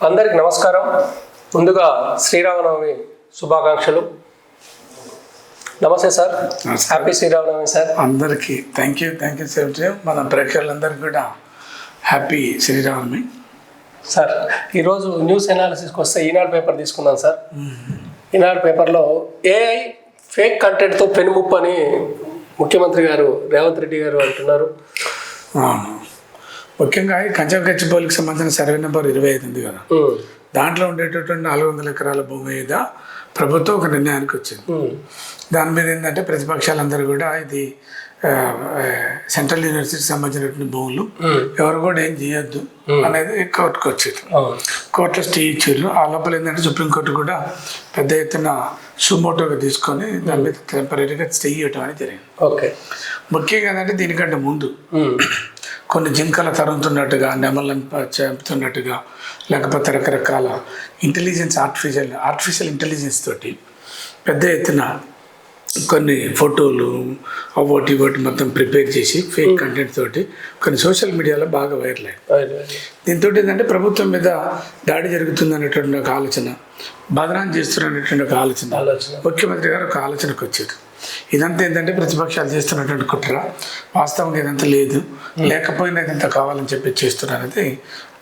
అందరికి నమస్కారం. ముందుగా శ్రీరామనవమి శుభాకాంక్షలు. నమస్తే సార్. Happy Sriramanavami sir. అందరికీ thank you thank you sir. మన ప్రేక్షకులందరికీ కూడా హ్యాపీ శ్రీరామమి సార్ ఈరోజు న్యూస్ ఎనాలిసిస్కి వస్తే ఈనాడు పేపర్ తీసుకున్నాను సార్. ఈనాడు పేపర్లో ఏఐ ఫేక్ కంటెంట్తో పెనుముప్పు అని ముఖ్యమంత్రి గారు రేవంత్ రెడ్డి గారు అంటున్నారు. ముఖ్యంగా ఈ కంచం గచ్చిబౌలికి సంబంధించిన సర్వే నెంబర్ ఇరవై ఐదు ఉంది కదా. దాంట్లో ఉండేటటువంటి నాలుగు వందల ఎకరాల భూమి మీద ప్రభుత్వం ఒక నిర్ణయానికి వచ్చింది. దాని మీద ఏంటంటే ప్రతిపక్షాలందరూ కూడా ఇది సెంట్రల్ యూనివర్సిటీకి సంబంధించినటువంటి భూములు ఎవరు కూడా ఏం చేయొద్దు అనేది కోర్టుకు వచ్చింది. కోర్టులో స్టే ఇచ్చారు. ఆ లోపల ఏంటంటే సుప్రీంకోర్టు కూడా పెద్ద ఎత్తున సుమోటోగా తీసుకొని దాని మీద టెంపరీగా స్టే ఇవ్వటం అనేది జరిగింది. ఓకే. ముఖ్యంగా ఏంటంటే దీనికంటే ముందు కొన్ని జింకల తరుగుతున్నట్టుగా నెమలను చంపుతున్నట్టుగా లేకపోతే రకరకాల ఇంటెలిజెన్స్ ఆర్టిఫిషియల్ ఆర్టిఫిషియల్ ఇంటెలిజెన్స్ తోటి పెద్ద ఎత్తున కొన్ని ఫోటోలు అవోటి ఇవోటి మొత్తం ప్రిపేర్ చేసి ఫేక్ కంటెంట్ తోటి కొన్ని సోషల్ మీడియాలో బాగా వైరల్ అయ్యాయి. దీంతో ఏంటంటే ప్రభుత్వం మీద దాడి జరుగుతుంది అనేటువంటి ఒక ఆలోచన బదనాం చేస్తున్నటువంటి ఒక ఆలోచన. ఆలోచన. ముఖ్యమంత్రి గారు ఒక ఆలోచనకు వచ్చారు ఇదంతా ఏంటంటే ప్రతిపక్షాలు చేస్తున్నటువంటి కుట్ర. వాస్తవంగా ఇదంతా లేదు. లేకపోయినా ఇదంతా కావాలని చెప్పి చేస్తున్నారు అనేది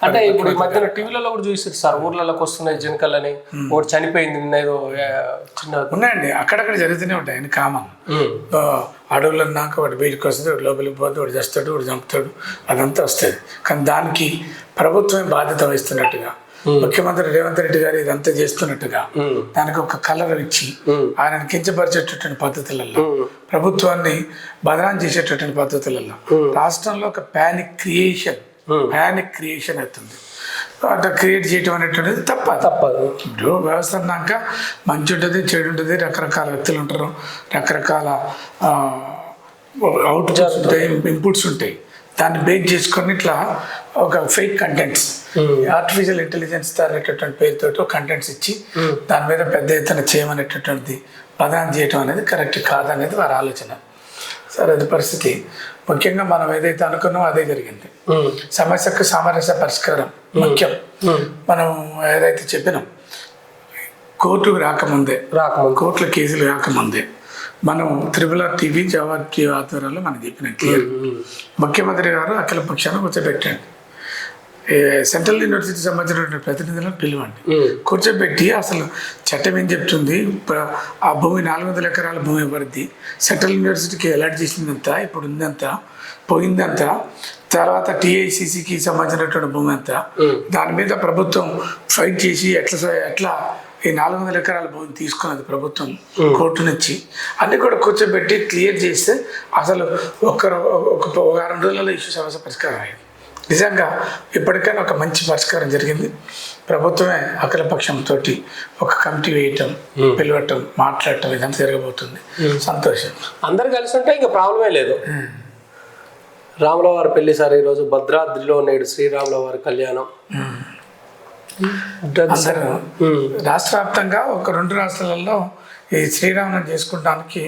అంటే ఇప్పుడు ఈ మధ్యన టీవీలలో కూడా చూసారు సార్ ఊర్లలోకి వస్తున్నాయి జింకలని ఒకటి చనిపోయింది ఏదో చిన్న ఉన్నాయండి. అక్కడక్కడ జరుగుతూనే ఉంటాయి అని కామన్. అడవులు అన్నాక వాడు బయటకు వస్తుంది వాడు లోపలికి పోతే వాడు చేస్తాడు వాడు చంపుతాడు అదంతా వస్తుంది. కానీ దానికి ప్రభుత్వమే బాధ్యత వహిస్తున్నట్టుగా ముఖ్యమంత్రి రేవంత్ రెడ్డి గారు ఇదంతా చేస్తున్నట్టుగా దానికి ఒక కలర్ ఇచ్చి ఉమ్, ఆయనను కించపరిచేటటువంటి పద్ధతులలో ప్రభుత్వాన్ని బదనాం చేసేటటువంటి పద్ధతులలో రాష్ట్రంలో ఒక ప్యానిక్ క్రియేషన్. ప్యానిక్ క్రియేషన్ అవుతుంది. అట్లా క్రియేట్ చేయటం అనేటువంటిది తప్ప తప్పదు. ఇప్పుడు వ్యవస్థ అన్నాక మంచి ఉంటుంది చెడు ఉంటుంది రకరకాల వ్యక్తులు ఉంటారు రకరకాల అవుట్పుట్స్ ఉంటాయి ఇన్పుట్స్ ఉంటాయి. దాన్ని బేక్ చేసుకొని ఇట్లా ఒక ఫేక్ కంటెంట్స్ ఆర్టిఫిషియల్ ఇంటెలిజెన్స్ అనేటటువంటి పేరుతో కంటెంట్స్ ఇచ్చి దాని మీద పెద్ద ఎత్తున చేయమనేటటువంటిది ప్రదానం చేయటం అనేది కరెక్ట్ కాదనేది వారి ఆలోచన. సరే అది పరిస్థితి. ముఖ్యంగా మనం ఏదైతే అనుకున్నామో అదే జరిగింది. ఉమ్, సమస్యకు సామరస్య పరిష్కారం ముఖ్యం. ఉమ్, మనం ఏదైతే చెప్పినాం కోర్టుకు రాకముందే రాకముందు. కోర్టుల కేసులు రాకముందే మనం త్రిపుల టీవీ జవాబ్ టీవీ ఆధ్వర్యంలో మనం చెప్పినాం క్లియర్. ముఖ్యమంత్రి గారు అఖిల పక్షాన్ని కూర్చోబెట్టండి. సెంట్రల్ యూనివర్సిటీ సంబంధించిన ప్రతినిధులను పిలవండి. కూర్చోబెట్టి అసలు చట్టం ఏం చెప్తుంది? ఆ భూమి నాలుగు వందల ఎకరాల భూమి పడుద్ది సెంట్రల్ యూనివర్సిటీకి అలాట్ చేసిందంత ఇప్పుడు ఉందంత పోయిందంత తర్వాత టీఐసిసికి సంబంధించినటువంటి భూమి అంతా. దాని మీద ప్రభుత్వం ఫైట్ చేసి ఎట్లా ఎట్లా ఈ నాలుగు వందల ఎకరాల భూమిని తీసుకున్నది ప్రభుత్వం కోర్టు నుంచి. అన్ని కూడా కూర్చోబెట్టి క్లియర్ చేస్తే అసలు ఒక్క ఒక వారం రోజులలో ఇష్యూ సమస్య పరిష్కారం అయ్యింది. నిజంగా ఇప్పటికైనా ఒక మంచి పరిష్కారం జరిగింది. ప్రభుత్వమే అఖిల పక్షంతో ఒక కమిటీ వేయటం పిలవటం మాట్లాడటం ఇదంతా జరగబోతుంది. సంతోషం. అందరు కలిసి ఉంటే ఇంకా ప్రాబ్లమే లేదు. రాముల వారి పెళ్ళి సార్ ఈరోజు భద్రాద్రిలో నేడు శ్రీరాముల వారి కళ్యాణం అందరూ రాష్ట్ర వ్యాప్తంగా ఒక రెండు రాష్ట్రాలలో ఈ శ్రీరామనవమి చేసుకుంటానికి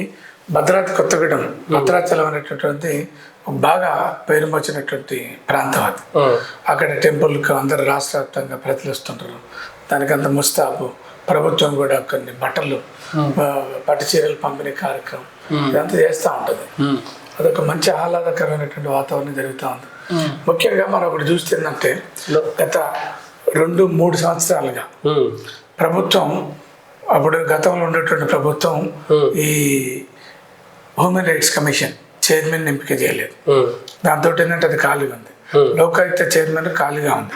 భద్రాద్రి కొత్తగూడెం భద్రాచలం అనేటటువంటి బాగా పేరు వచ్చినటువంటి ప్రాంతం అది. అక్కడ టెంపుల్కి అందరు రాష్ట్ర వ్యాప్తంగా ప్రజలు వస్తుంటారు. దానికంత ముస్తాబు ప్రభుత్వం కూడా కొన్ని బట్టలు పట్టు చీరలు పంపిణీ కార్యక్రమం ఇదంతా చేస్తూ ఉంటుంది. అదొక మంచి ఆహ్లాదకరమైనటువంటి వాతావరణం జరుగుతూ ఉంది. ముఖ్యంగా మనం ఒకటి చూస్తుందంటే గత రెండు మూడు సంవత్సరాలుగా. ప్రభుత్వం అప్పుడు గతంలో ఉన్నటువంటి ప్రభుత్వం. ఈ హ్యూమన్ రైట్స్ కమిషన్ చైర్మన్ ఎంపిక చేయలేదు. దాంతో ఏంటంటే అది ఖాళీగా ఉంది. లోకాయుక్త చైర్మన్ ఖాళీగా ఉంది.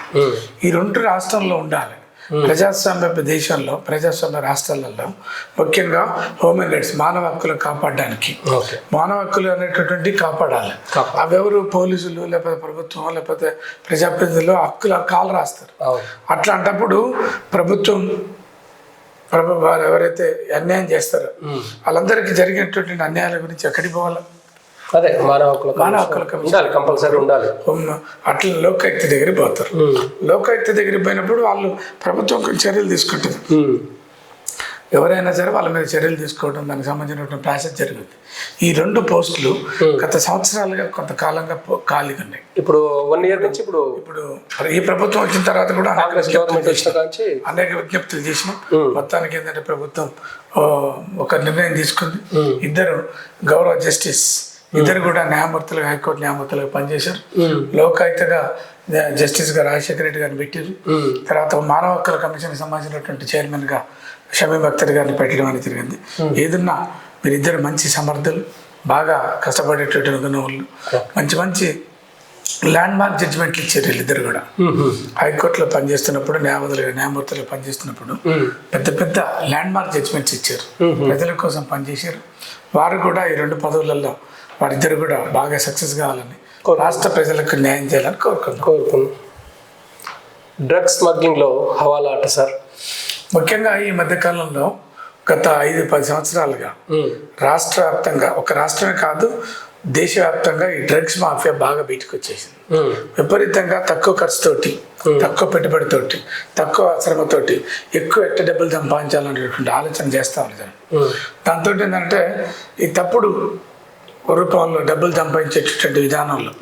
ఈ రెండు రాష్ట్రంలో ఉండాలి. ప్రజాస్వామ్య దేశంలో ప్రజాస్వామ్య రాష్ట్రాలలో ముఖ్యంగా హ్యూమన్ రైట్స్ మానవ హక్కులు కాపాడడానికి. మానవ హక్కులు అనేటటువంటి కాపాడాలి. అవెవరు పోలీసులు లేకపోతే ప్రభుత్వం లేకపోతే ప్రజాప్రతినిధులు హక్కుల కాలు రాస్తారు. అట్లాంటప్పుడు ప్రభుత్వం ప్రభు వారు ఎవరైతే అన్యాయం చేస్తారో ఉమ్, వాళ్ళందరికీ జరిగినటువంటి అన్యాయాల గురించి ఎక్కడికి పోవాలి? అదే మానవ మానవ. హక్కుల. ఉండాలి కంపల్సరీ ఉండాలి. అట్లా లోకాయుక్త దగ్గరికి పోతారు. లోకాయుక్త దగ్గరికి పోయినప్పుడు వాళ్ళు ప్రభుత్వం చర్యలు తీసుకుంటుంది. ఎవరైనా సరే వాళ్ళ మీద చర్యలు తీసుకోవడం దానికి సంబంధించినటువంటి ప్రాసెస్ జరుగుతుంది. ఈ రెండు పోస్టులు గత సంవత్సరాలుగా కొంతకాలంగా ఖాళీగా ఉన్నాయి. ఇప్పుడు వన్ ఇయర్ నుంచి ఇప్పుడు ఇప్పుడు ఈ ప్రభుత్వం వచ్చిన తర్వాత కూడా అనేక కాంగ్రెస్ గవర్నమెంట్ వచ్చిన కాంచి అనేక విజ్ఞప్తులు చేసినాం. మొత్తానికి ఏంటంటే ప్రభుత్వం ఒక నిర్ణయం తీసుకుంది. ఇద్దరు గౌరవ జస్టిస్ ఇద్దరు కూడా న్యాయమూర్తులుగా హైకోర్టు న్యాయమూర్తులుగా పనిచేశారు. లోకాయుతగా జస్టిస్గా రాజశేఖర రెడ్డి గారిని పెట్టారు. తర్వాత మానవ హక్కుల కమిషన్కి సంబంధించినటువంటి చైర్మన్గా షమీం అఖ్తర్ గారిని పెట్టడం అనేది జరిగింది. ఏదన్నా మీరిద్దరు మంచి సమర్థులు బాగా కష్టపడేటటువంటి వాళ్ళు మంచి మంచి ల్యాండ్ మార్క్ జడ్జిమెంట్లు ఇచ్చారు వీళ్ళిద్దరు కూడా. హైకోర్టులో పనిచేస్తున్నప్పుడు న్యాయవాదులుగా న్యాయమూర్తులుగా పనిచేస్తున్నప్పుడు పెద్ద పెద్ద ల్యాండ్ మార్క్ జడ్జిమెంట్స్ ఇచ్చారు. ప్రజల కోసం పనిచేశారు. వారు కూడా ఈ రెండు పదవులలో వారిద్దరు కూడా బాగా సక్సెస్ కావాలని రాష్ట్ర ప్రజలకు న్యాయం చేయాలని కోరుకుంటున్నాం. కోరుకున్నాం డ్రగ్స్ స్మగ్లింగ్లో హవాలా అట సార్. ముఖ్యంగా ఈ మధ్యకాలంలో గత ఐదు పది సంవత్సరాలుగా రాష్ట్ర వ్యాప్తంగా ఒక రాష్ట్రమే కాదు దేశవ్యాప్తంగా ఈ డ్రగ్స్ మాఫియా బాగా బయటకు వచ్చేసింది విపరీతంగా తక్కువ ఖర్చుతోటి తక్కువ పెట్టుబడితోటి తక్కువ శ్రమతోటి ఎక్కువ ఎట్ట డబ్బులు సంపాదించాలనేటువంటి ఆలోచన చేస్తా ఉంటారు దాంతో ఏంటంటే ఈ తప్పుడు రూపంలో డబ్బులు సంపాదించేటటువంటి విధానంలో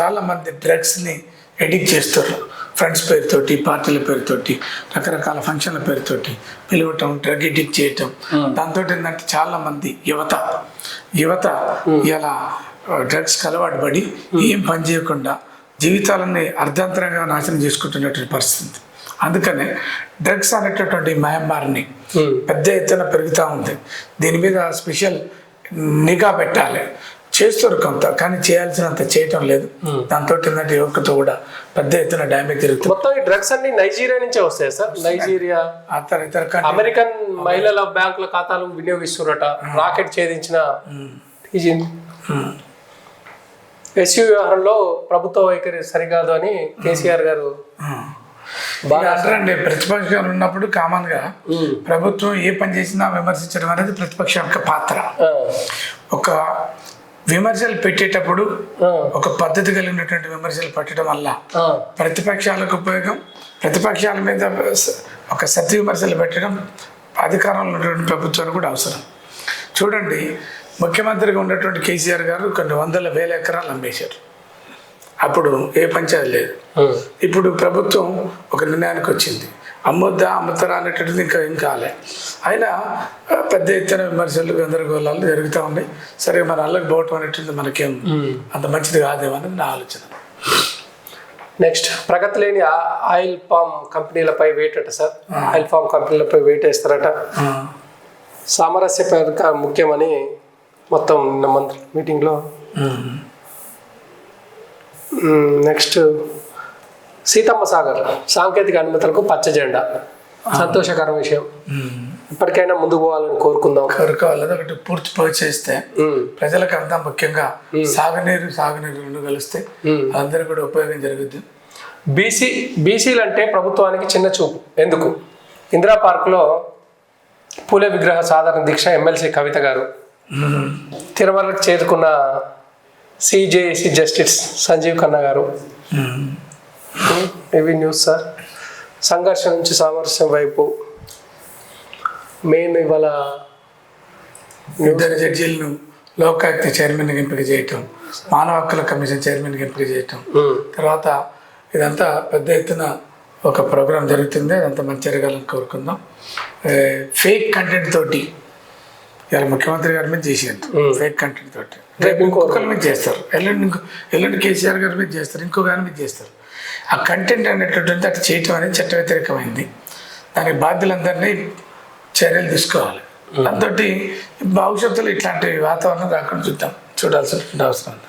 చాలా మంది డ్రగ్స్ని ఎడిక్ట్ చేస్తారు. ఫ్రెండ్స్ పేరుతోటి పార్టీల పేరుతోటి రకరకాల ఫంక్షన్ల పేరుతోటి పిలవటం డ్రగ్ ఎడిక్ట్ చేయటం. దాంతో ఏంటంటే చాలా మంది యువత యువత ఇలా డ్రగ్స్ అలవాటు పడి ఏం పని చేయకుండా జీవితాలని అర్ధాంతరంగా నాశనం చేసుకుంటున్నటువంటి పరిస్థితి. అందుకనే డ్రగ్స్ అనేటటువంటి మహమ్మారిని పెద్ద ఎత్తున పెరుగుతూ ఉంది. దీని మీద స్పెషల్ నిఘా పెట్టాలి. చేస్తారు కొంత కానీ చేయాల్సినంత చేయటం లేదు. దాంతో ఏంటంటే యువకుతో కూడా పెద్ద ఎత్తున డ్యామేజ్ జరుగుతుంది. మొత్తం ఈ డ్రగ్స్ అన్ని నైజీరియా నుంచే వస్తాయి సార్? నైజీరియా ఇతర కంట్రీ- అమెరికన్ మహిళల బ్యాంకుల ఖాతాలు వినియోగిస్తున్నట రాకెట్ ఛేదించిన ఎస్యూ వ్యవహారంలో ప్రభుత్వ వైఖరి సరికాదు అని కేసీఆర్ గారు బాగా అంటారండి ప్రతిపక్షాలు ఉన్నప్పుడు కామన్గా ప్రభుత్వం ఏ పని చేసినా విమర్శించడం అనేది ప్రతిపక్షం యొక్క పాత్ర. ఒక విమర్శలు పెట్టేటప్పుడు ఒక పద్ధతి కలిగినటువంటి విమర్శలు పెట్టడం వల్ల ప్రతిపక్షాలకు ఉపయోగం ప్రతిపక్షాల మీద ఒక సత్య విమర్శలు పెట్టడం అధికారంలో ఉన్నటువంటి ప్రభుత్వానికి కూడా అవసరం. చూడండి ముఖ్యమంత్రిగా ఉన్నటువంటి కేసీఆర్ గారు కొన్ని వందల వేల ఎకరాలు అమ్మేశారు. అప్పుడు ఏ పంచాయతీ లేదు. ఇప్పుడు ప్రభుత్వం ఒక నిర్ణయానికి వచ్చింది. అమ్మొద్దా అమ్ముతారా అనేటటువంటిది ఇంకా ఏం కాలే. అయినా పెద్ద ఎత్తున విమర్శలు గందరగోళాలు జరుగుతూ ఉన్నాయి. సరే మన అల్లకి పోవటం అనేటువంటిది మనకేం అంత మంచిది కాదేమో అనేది నా ఆలోచన. నెక్స్ట్ ప్రగతి లేని ఆయిల్ పామ్ కంపెనీలపై వెయిట్ అట సార్. ఆయిల్ పామ్ కంపెనీలపై వెయిట్ వేస్తారట. సామరస్య ముఖ్యమని మొత్తం నిన్న మంత్రి మీటింగ్లో. నెక్స్ట్ సీతమ్మ సాగర్ సాంకేతిక అనుమతులకు పచ్చ జెండా. సంతోషకర విషయం. ఇప్పటికైనా ముందుకు పోవాలని కోరుకుందాం. కోరుకోవాలి ఒకటి పూర్తి ఉమ్, ప్రజలకు అంతా ముఖ్యంగా సాగునీరు సాగునీరు రెండు కలిస్తే అందరూ కూడా ఉపయోగం జరుగుద్ది. బీసీ బీసీలు అంటే ప్రభుత్వానికి చిన్న చూపు. ఎందుకు? ఇందిరా పార్కులో పూలే విగ్రహ సాధారణ దీక్ష ఎమ్మెల్సీ కవిత గారు. తిరుమలకు చేరుకున్న సిజేసి జస్టిస్ సంజీవ్ ఖన్నా గారు. ఇవి న్యూస్ సార్? సంఘర్షణ నుంచి సామరస్యం వైపు మెయిన్ ఇవాళ ఇద్దరు జడ్జీలను లోకాయుక్త చైర్మన్గా ఎంపిక చేయటం మానవ హక్కుల కమిషన్ చైర్మన్గా ఎంపిక చేయటం. ఉమ్, తర్వాత ఇదంతా పెద్ద ఎత్తున ఒక ప్రోగ్రాం జరుగుతుంది. అదంతా మంచి జరగాలని కోరుకుందాం. ఫేక్ కంటెంట్ తోటి ఇలా ముఖ్యమంత్రి గారి మీద చేసేది ఫేక్ కంటెంట్ తోటి. రేపు ఇంకొకరి మీద చేస్తారు. ఎల్లుండి ఇంకో ఎల్లుండి కేసీఆర్ గారి మీద చేస్తారు. ఇంకో గారి మీద చేస్తారు. ఆ కంటెంట్ అనేటటువంటి అటు చేయటం అనేది చట్ట వ్యతిరేకమైంది దానికి బాధ్యులందరినీ చర్యలు తీసుకోవాలి. దాంతో భవిష్యత్తులో ఇట్లాంటి వాతావరణం రాకుండా చూద్దాం. చూడాల్సిన అవసరం ఉంది.